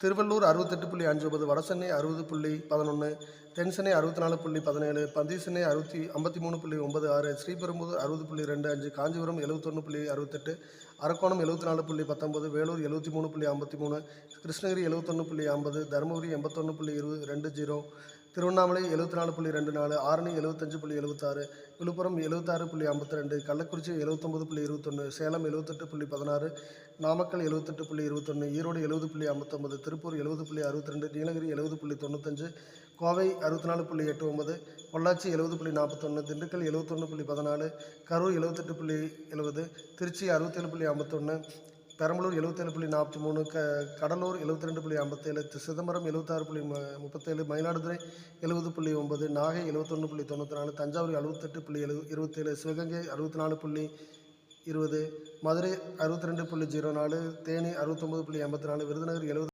திருவள்ளூர் அறுபத்தெட்டு புள்ளி அஞ்சு ஒன்பது வடசென்னை அறுபது புள்ளி பதினொன்று தென்சென்னை அறுபத்தி நாலு புள்ளி பதினேழு பந்தீசென்னை அறுபத்தி ஐம்பத்தி மூணு புள்ளி ஒன்பது ஆறு ஸ்ரீபெரும்புதூர் அறுபது புள்ளி ரெண்டு அஞ்சு காஞ்சிபுரம் எழுபத்தொன்று புள்ளி அறுபத்தெட்டு அரக்கோணம் எழுபத்தி நாலு புள்ளி பத்தொம்பது வேலூர் எழுபத்தி மூணு புள்ளி ஐம்பத்தி மூணு கிருஷ்ணகிரி எழுபத்தொன்று புள்ளி ஐம்பது தருமபுரி எண்பத்தொன்று புள்ளி இருபது ரெண்டு ஜீரோ திருவண்ணாமலை எழுபத்தி நாலு புள்ளி ரெண்டு நாலு ஆரணி எழுபத்தஞ்சு புள்ளி எழுபத்தாறு விழுப்புரம் எழுபத்தாறு புள்ளி ஐம்பத்தி ரெண்டு கள்ளக்குறிச்சி எழுபத்தொம்பது புள்ளி இருபத்தொன்று சேலம் எழுபத்தெட்டு புள்ளி பதினாறு நாமக்கல் எழுபத்தெட்டு புள்ளி இருபத்தொன்று ஈரோடு எழுபது புள்ளி ஐம்பத்தொம்பது திருப்பூர் எழுபது புள்ளி அறுபத்தி ரெண்டு நீலகிரி எழுபது புள்ளி தொண்ணூத்தஞ்சு கோவை அறுபத்தி நாலு புள்ளி எட்டு ஒன்பது பொள்ளாச்சி எழுபது புள்ளி நாற்பத்தொன்று திண்டுக்கல் எழுபத்தொன்று புள்ளி பதினாலு கரூர் எழுபத்தெட்டு புள்ளி எழுபது திருச்சி அறுபத்தேழு புள்ளி ஐம்பத்தொன்று பெரம்பலூர் எழுபத்தேழு புள்ளி நாற்பத்தி மூணு க கடலூர் எழுபத்தி ரெண்டு புள்ளி ஐம்பத்தேழு சிதம்பரம் எழுபத்தாறு புள்ளி ம முப்பத்தேழு மயிலாடுதுறை எழுபது புள்ளி ஒன்பது நாகை எழுபத்தொன்று புள்ளி தொண்ணூற்றி நாலு தஞ்சாவூர் அறுபத்தெட்டு புள்ளி எழு இருபத்தேழு சிவகங்கை அறுபத்தி நாலு புள்ளி இருபது மதுரை அறுபத்தி ரெண்டு புள்ளி ஜீரோ நாலு தேனி அறுபத்தொம்பது புள்ளி எண்பத்தி நாலு விருதுநகர் எழுபது